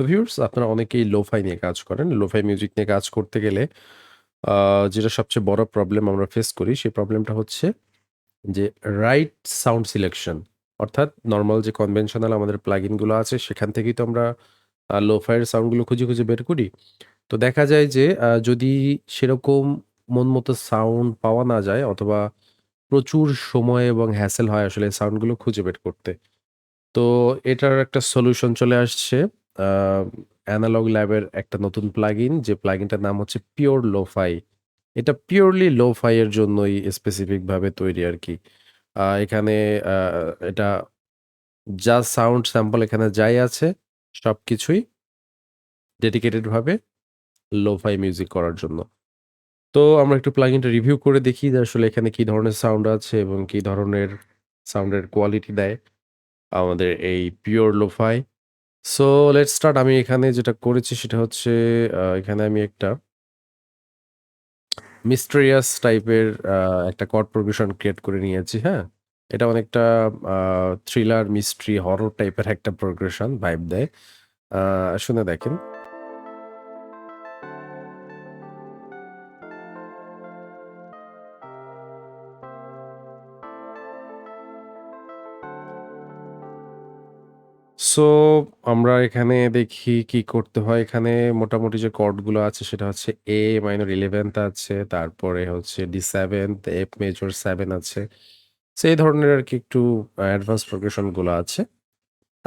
তো ভিউয়ার্স আপনারা অনেকেই লো-ফাই নিয়ে কাজ করেন। লো-ফাই মিউজিক নিয়ে কাজ করতে গেলে যেটা সবচেয়ে বড় প্রবলেম আমরা ফেস করি সেই প্রবলেমটা হচ্ছে যে রাইট সাউন্ড সিলেকশন। অর্থাৎ নর্মাল যে কনভেনশনাল আমাদের প্লাগইনগুলো আছে সেখান থেকেই তো আমরা লো-ফাই এর খুঁজে, খুঁজে বের করি। তো দেখা যায় যে যদি সেরকম মন মতো সাউন্ড পাওয়া না যায় অথবা প্রচুর সময় এবং হ্যাসেল হয় আসলে সাউন্ডগুলো খুঁজে বের করতে। তো এটার একটা সলিউশন চলে আসছে অ্যানালগ ল্যাবের একটা নতুন প্লাগইন যে প্লাগইনটার নাম হচ্ছে পিওর লো-ফাই। এটা পিওরলি লো-ফাই এর জন্যই স্পেসিফিক ভাবে তৈরি আর কি এখানে এটা যা সাউন্ড স্যাম্পল এখানে যাই আছে, সবকিছুই ডেডিকেটেড ভাবে লো-ফাই মিউজিক করার জন্য। তো আমরা একটু প্লাগইনটা রিভিউ করে দেখি যে আসলে এখানে কি ধরনের সাউন্ড আছে এবং কি ধরনের সাউন্ডের কোয়ালিটি দেয় আমাদের এই pure lofi. So let start আমি এখানে যেটা করেছি সেটা হচ্ছে এখানে আমি একটা মিস্টেরিয়াস টাইপের একটা কট প্রভিশন ক্রিয়েট করে নিয়েছি, হ্যাঁ? এটা অনেকটা থ্রিলার, মিস্ট্রি, হরর টাইপের একটা প্রোগ্রেশন ভাইব দেয়। শুনে দেখেন। সো আমরা এখানে দেখি কি করতে হয়। এখানে মোটামুটি যে কর্ডগুলো আছে সেটা হচ্ছে এ মাইনর 11th আছে, তারপরে হচ্ছে ডি7, এফ মেজর সেভেন আছে। সো এই ধরনের আর কি একটু অ্যাডভান্স প্রোগ্রেশনগুলো আছে।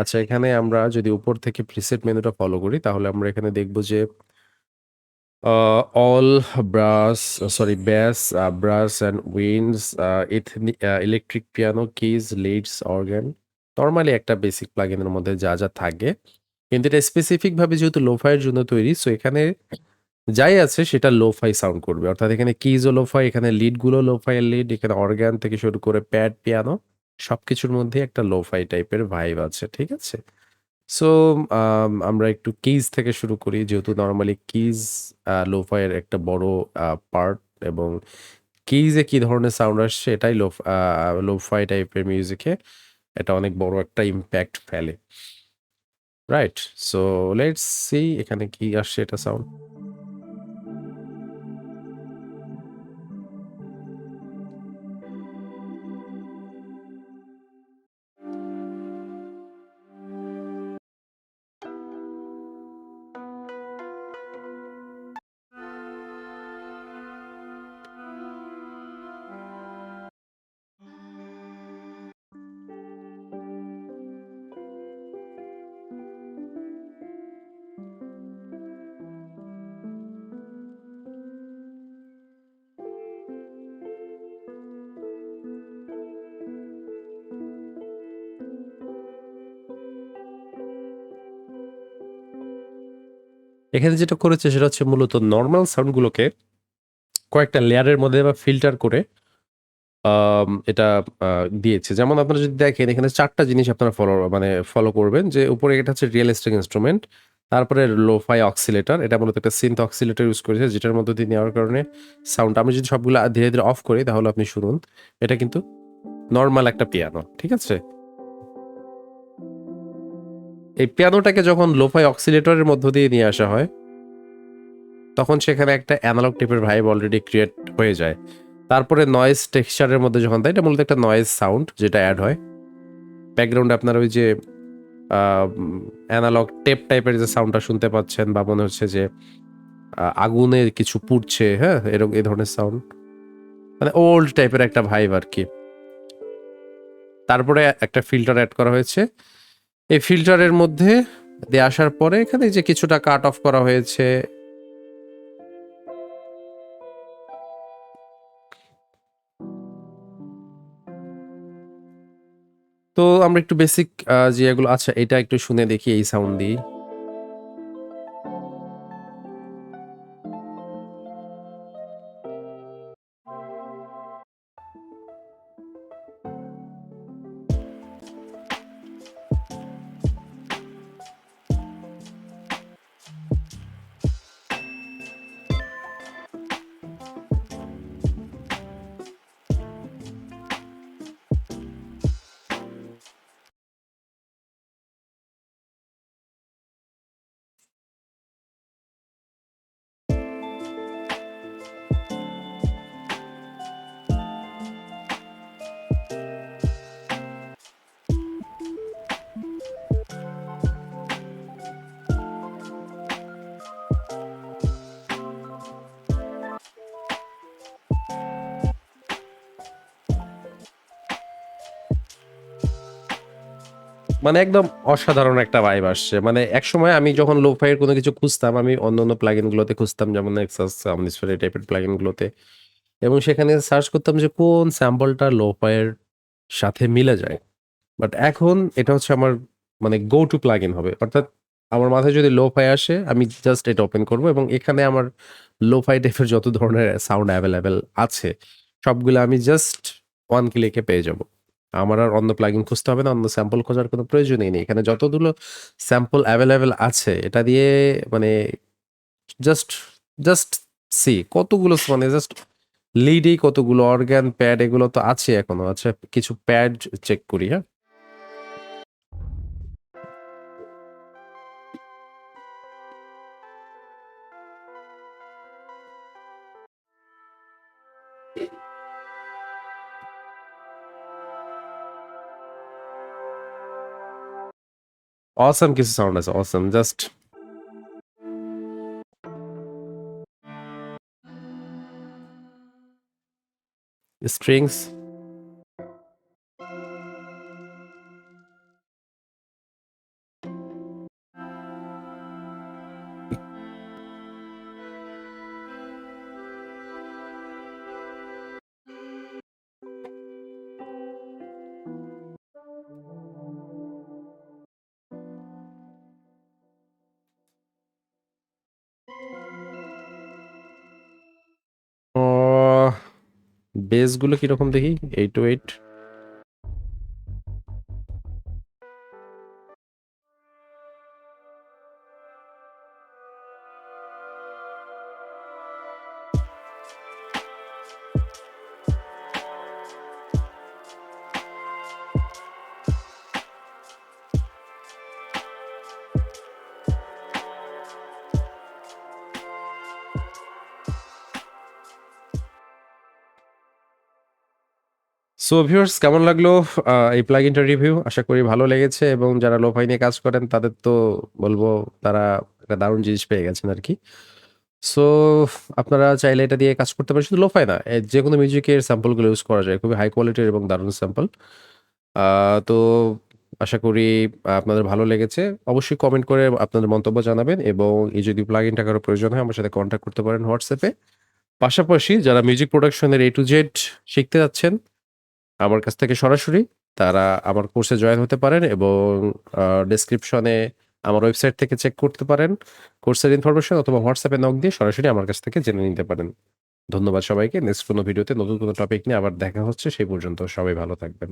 আচ্ছা এখানে আমরা যদি উপর থেকে প্রিসেট মেনুটা ফলো করি তাহলে আমরা এখানে দেখব যে all brass sorry bass, brass and winds, electric piano, keys, leads, organ. Normally একটা বেসিক প্লাগইনের মধ্যে যা, যা থাকে। কিন্তু এটা স্পেসিফিক ভাবে যেহেতু লো-ফাই এর জন্য তৈরি সো এখানে যাই আছে সেটা লো-ফাই সাউন্ড করবে। অর্থাৎ এখানে কিজও লো-ফাই, এখানে লিডগুলো লো-ফাই লিড, এখানে অর্গান থেকে শুরু করে প্যাড, পিয়ানো সবকিছুর মধ্যে একটা লো-ফাই টাইপের ভাইব আছে। ঠিক আছে? সো আমরা একটু কিজ থেকে শুরু করি যেহেতু নর্মালি কিজ আ লো-ফাই এর একটা বড় পার্ট এবং কিজে কি ধরনের সাউন্ড আসছে এটাই লোফ লো-ফাই টাইপের মিউজিকে এটা অনেক বড় একটা ইম্প্যাক্ট ফেলে। রাইট? সো লেটস সি এখানে কি আসছে এটা সাউন্ড। এখানে যেটা করেছে সেটা হচ্ছে মূলত নর্মাল সাউন্ডগুলোকে কয়েকটা লেয়ারের মধ্যে বা ফিল্টার করে এটা দিয়েছে। যেমন আপনারা যদি দেখেন এখানে চারটা জিনিস আপনারা ফলো মানে ফলো করবেন যে উপরে এটা হচ্ছে রিয়েল রিয়ালিস্টিক ইন্সট্রুমেন্ট। তারপরে লো-ফাই অক্সিলেটর। এটা মূলত একটা সিন্থ অক্সিলেটর ইউজ করেছে যেটার মধ্যে দিয়ে নেওয়ার কারণে সাউন্ড আমি যদি সবগুলো ধীরে, ধীরে অফ করি তাহলে আপনি শুনুন। এটা কিন্তু নর্মাল একটা পিয়ানো। ঠিক আছে? এই পিয়ানোটাকে যখন লো-ফাই অক্সিলেটরের মধ্য দিয়ে নিয়ে আসা হয় তখন সেখানে একটা অ্যানালগ টাইপের ভাইব অলরেডি ক্রিয়েট হয়ে যায়। তারপরে নয়েজ টেক্সচারের মধ্যে যখন দেয় এটা মূলত একটা নয়েজ সাউন্ড যেটা অ্যাড হয়। ব্যাকগ্রাউন্ডে আপনার ওই যে অ্যানালগ টেপ টাইপের যে সাউন্ডটা শুনতে পাচ্ছেন বা মনে হচ্ছে যে আগুনে কিছু পুড়ছে, হ্যাঁ? এরকম এ ধরনের সাউন্ড। মানে ওল্ড টাইপের একটা ভাইব আর কি তারপরে একটা ফিল্টার অ্যাড করা হয়েছে। এই ফিল্টারের মধ্যে দিয়ে আসার পরে এখানে যে কিছুটা কাট অফ করা হয়েছে তো আমরা একটু বেসিক যে এগুলো আচ্ছা এটা একটু শুনে দেখি এই সাউন্ড দিয়েই। মানে একদম অসাধারণ একটা ভাইব আসছে। মানে এক সময় আমি যখন লো ফাইয়ের কোনো কিছু খুঁজতাম, আমি অন্য প্লাগইন গুলোতে খুঁজতাম যেমন Nexus, Omnisphere এই টাইপের প্লাগইন গুলোতে। এবং সেখানে সার্চ করতাম যে কোন স্যাম্পলটা লো ফাইয়ের সাথে মিলে যায়। বাট এখন এটা হচ্ছে আমার মানে গো টু প্লাগইন হবে। অর্থাৎ আমার মাথায় যদি লো-ফাই আসে আমি জাস্ট এটা ওপেন করব এবং এখানে আমার লো-ফাই টাইপের যত ধরনের সাউন্ড অ্যাভেলেবেল আছে, সবগুলো আমি জাস্ট ওয়ান ক্লিকে পেয়ে যাব। আমার আর অন্য প্লাগইন খুঁজতে হবে না, অন্য স্যাম্পল খোঁজার কোনো প্রয়োজনই নেই। এখানে যতগুলো স্যাম্পল অ্যাভেলেবেল আছে, এটা দিয়ে মানে জাস্ট জাস্ট সি কতগুলো মানে জাস্ট লিডেই কতগুলো অর্গান, প্যাড এগুলো তো আছে এখনও। আচ্ছা কিছু প্যাড চেক করি, হ্যাঁ? অসাম কিছু সাউন্ড আছে। অসাম জাস্ট স্ট্রিংস বেসগুলো কীরকম দেখি? 808 সো ভিউয়ার্স কেমন লাগল এই প্লাগইনটার রিভিউ? আশা করি ভালো লেগেছে এবং যারা লো-ফাই নিয়ে কাজ করেন তাদের তো বলব তারা একটা দারুণ জিনিস পেয়ে গেছেন আর কি সো আপনারা চাইলে এটা দিয়ে কাজ করতে পারেন। শুধু লোফাই না, যে কোনো মিউজিকের স্যাম্পলগুলো ইউজ করা যায়। খুবই হাই কোয়ালিটির এবং দারুণ স্যাম্পল। তো আশা করি আপনাদের ভালো লেগেছে। অবশ্যই কমেন্ট করে আপনাদের মন্তব্য জানাবেন এবং এই যদি প্লাগইনটা কারও প্রয়োজন হয় আমার সাথে কনট্যাক্ট করতে পারেন হোয়াটসঅ্যাপে। পাশাপাশি যারা মিউজিক প্রোডাকশনের এ টু জেড শিখতে যাচ্ছেন আমার কাছ থেকে সরাসরি তারা আমার কোর্সে জয়েন হতে পারেন এবং ডিসক্রিপশনে আমার ওয়েবসাইট থেকে চেক করতে পারেন। কোর্সের ইনফরমেশন অথবা হোয়াটসঅ্যাপে নক দিয়ে সরাসরি আমার কাছ থেকে জেনে নিতে পারেন। ধন্যবাদ সবাইকে। নেক্সট কোনো ভিডিওতে নতুন কোনো টপিক নিয়ে আবার দেখা হচ্ছে। সেই পর্যন্ত সবাই ভালো থাকবেন।